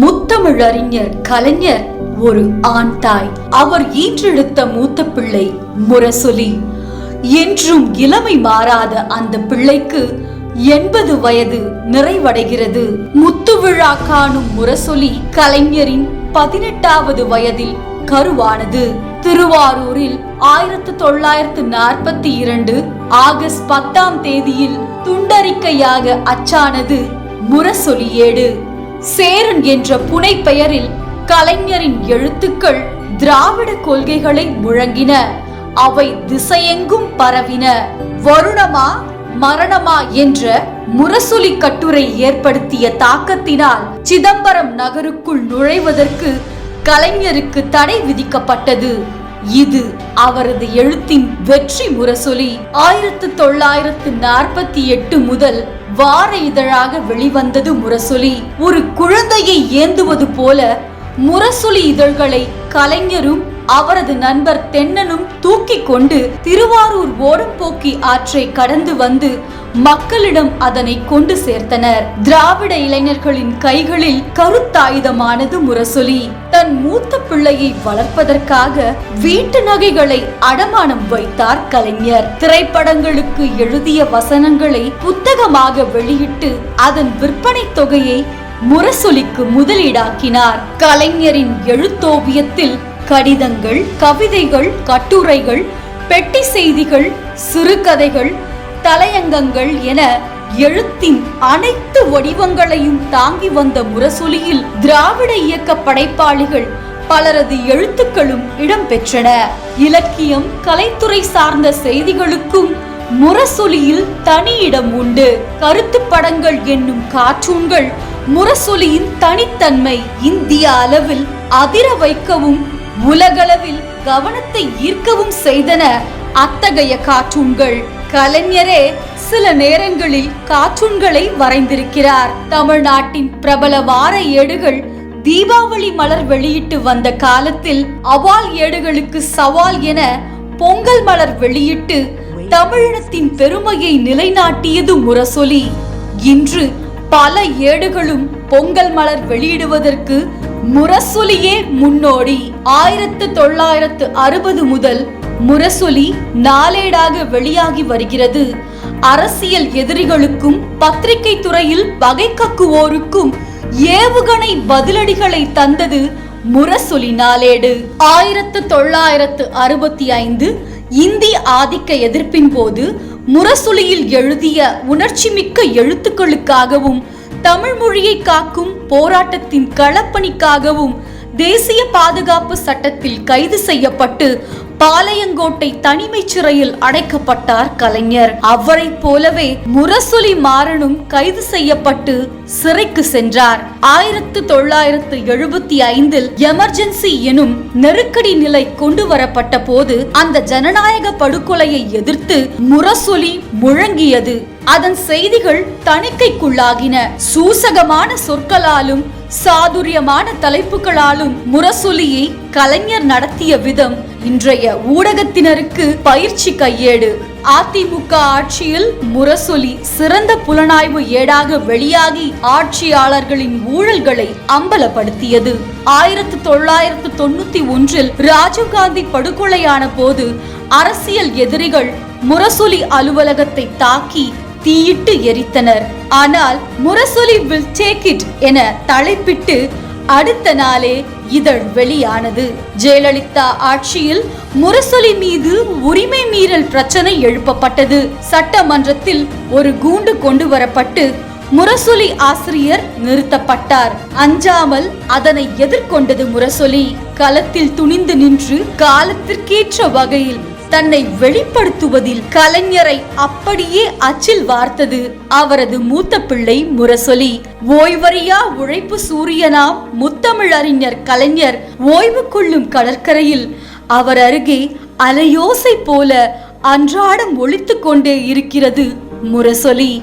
முத்தமிழறிஞர் கலைஞர் ஒரு ஆண் தாய். அவர் ஈன்றெடுத்த மூத்த பிள்ளை முரசொலி. என்றும் இளமை மாறாத அந்த பிள்ளைக்கு எண்பது வயது நிறைவடைகிறது. முத்து விழா காணும் முரசொலி கலைஞரின் பதினெட்டாவது வயதில் கருவானது. திருவாரூரில் ஆயிரத்து தொள்ளாயிரத்து நாற்பத்தி இரண்டு ஆகஸ்ட் பத்தாம் தேதியில் துண்டறிக்கையாக அச்சானது முரசொலியேடு சேரன் என்ற புனை பெயரில் கலைஞரின் எழுத்துக்கள் திராவிட கொள்கைகளை முழங்கின. அவை திசையெங்கும் பரவின. வருணமா மரணமா என்ற முரசொலி கட்டுரை ஏற்படுத்திய தாக்கத்தினால் சிதம்பரம் நகருக்குள் நுழைவதற்கு கலைஞருக்கு தடை விதிக்கப்பட்டது. இது அவரது எழுத்தின் வெற்றி முரசொலி. ஆயிரத்து தொள்ளாயிரத்து நாற்பத்தி எட்டு முதல் வார இதழாக வெளிவந்தது முரசொலி. ஒரு குழந்தையை ஏந்துவது போல முரசொலி இதழ்களை கலைஞரும் அவரது நண்பர் தென்னனும் தூக்கி கொண்டு திருவாரூர் ஓடம்போக்கி ஆற்றை கடந்து வந்து மக்களிடம் அதனை கொண்டு சேர்த்தனர். திராவிட இளைஞர்களின் கைகளில் கருத்தாயுதமானது முரசொலி. தன் மூத்த பிள்ளையை வளர்ப்பதற்காக வீட்டு நகைகளை அடமானம் வைத்தார் கலைஞர். திரைப்படங்களுக்கு எழுதிய வசனங்களை புத்தகமாக வெளியிட்டு அதன் விற்பனை தொகையை முரசொலிக்கு முதலீடாக்கினார். கலைஞரின் எழுத்தோவியத்தில் கடிதங்கள் கவிதைகள் கட்டுரைகள் பெட்டி செய்திகள் சிறுகதைகள் தலையங்கங்கள் என எழுத்தின் அனைத்து வடிவங்களையும் தாங்கி வந்த முரசொலியில் திராவிட இயக்க படைப்பாளிகள் பலரது எழுத்துக்களும் இடம்பெற்றன. இலக்கியம் கலைத்துறை சார்ந்த செய்திகளுக்கும் முரசொலியில் தனி இடம் உண்டு. கருத்து படங்கள் என்னும் கார்ட்டூன்கள் முரசொலியின் தனித்தன்மை இந்திய அளவில் அதிர வைக்கவும் உலகளவில் கவனத்தை ஈர்க்கவும் செய்தன. அத்தகைய கார்ட்டூன்கள் கலைஞரே சில நேரங்களில் கார்ட்டூன்களை வரைந்திருக்கிறார். தமிழ்நாட்டின் பிரபல வார ஏடுகள் தீபாவளி மலர் வெளியிட்டு வந்த காலத்தில் அவால் ஏடுகளுக்கு சவால் என பொங்கல் மலர் வெளியிட்டு தமிழினத்தின் பெருமையை நிலைநாட்டியது முரசொலி. இன்று பல ஏடுகளும் பொங்கல் மலர் வெளியிடுவதற்கு முரசொலியே முன்னோடி. ஆயிரத்து தொள்ளாயிரத்து அறுபது முதல் முரசொலி நாளேடாக வெளியாகி வருகிறது. அரசியல் எதிரிகளுக்கும் பத்திரிகை துறையில் பகை கக்குவோருக்கும் ஏவுகணை பதிலடிகளை தந்தது முரசொலி நாளேடு. ஆயிரத்து தொள்ளாயிரத்து அறுபத்தி ஐந்து இந்தி ஆதிக்க எதிர்ப்பின் போது முரசொலியில் எழுதிய உணர்ச்சிமிக்க எழுத்துக்களுக்காகவும் தமிழ் மொழியை காக்கும் போராட்டத்தின் களப்பணிக்காகவும் தேசிய பாதுகாப்பு சட்டத்தில் கைது செய்யப்பட்டு பாளையங்கோட்டை தனிமை சிறையில் அடைக்கப்பட்டார் கலைஞர். அவரை போலவே முரசொலி மாறனும் கைது செய்யப்பட்டு சிறைக்கு சென்றார். ஆயிரத்து தொள்ளாயிரத்து எழுபத்தி ஐந்தில் எமர்ஜென்சி எனும் நெருக்கடி நிலை கொண்டு வரப்பட்ட போது அந்த ஜனநாயக படுகொலையை எதிர்த்து முரசொலி முழங்கியது. அதன் செய்திகள் தணிக்கைக்குள்ளாகின. சூசகமான சொற்களாலும் சாதுரியமான தலைப்புகளாலும் முரசொலியை கலைஞர் நடத்திய விதம் இன்றைய ஊடகத்தினருக்கு பயிற்சி கையேடு. அதிமுக ஆட்சியில் முரசொலி சிறந்த புலனாய்வு ஏடாக வெளியாகி ஆட்சியாளர்களின் ஊழல்களை அம்பலப்படுத்தியது. ஆயிரத்தி தொள்ளாயிரத்து தொண்ணூத்தி ஒன்றில் ராஜீவ்காந்தி படுகொலையான போது அரசியல் எதிரிகள் முரசொலி அலுவலகத்தை தாக்கி தீயிட்டு எரித்தனர். ஆனால் முரசொலி வில் டேக் இட் என தலைப்பிட்டு அடுத்த நாளே இதழ் வெளியானது. ஜெயலலிதா ஆட்சியில் முரசொலி மீது உரிமை மீறல் பிரச்சனை எழுப்பப்பட்டது. சட்டமன்றத்தில் ஒரு கூண்டு கொண்டு வரப்பட்டு முரசொலி ஆசிரியர் நிறுத்தப்பட்டார். அஞ்சாமல் அதனை எதிர்கொண்டது முரசொலி. களத்தில் துணிந்து நின்று காலத்திற்கேற்ற வகையில் தன்னை வெளிப்படுத்துவதில் கலைஞரை அப்படியே அச்சில் வார்த்தது அவரது மூத்த பிள்ளை முரசொலி. ஓய்வறியா உழைப்பு சூரியனாம் முத்தமிழறிஞர் கலைஞர் ஓய்வு கொள்ளும் கடற்கரையில். அவர் அருகே அலையோசை போல அன்றாடம் ஒழித்து கொண்டே இருக்கிறது முரசொலி.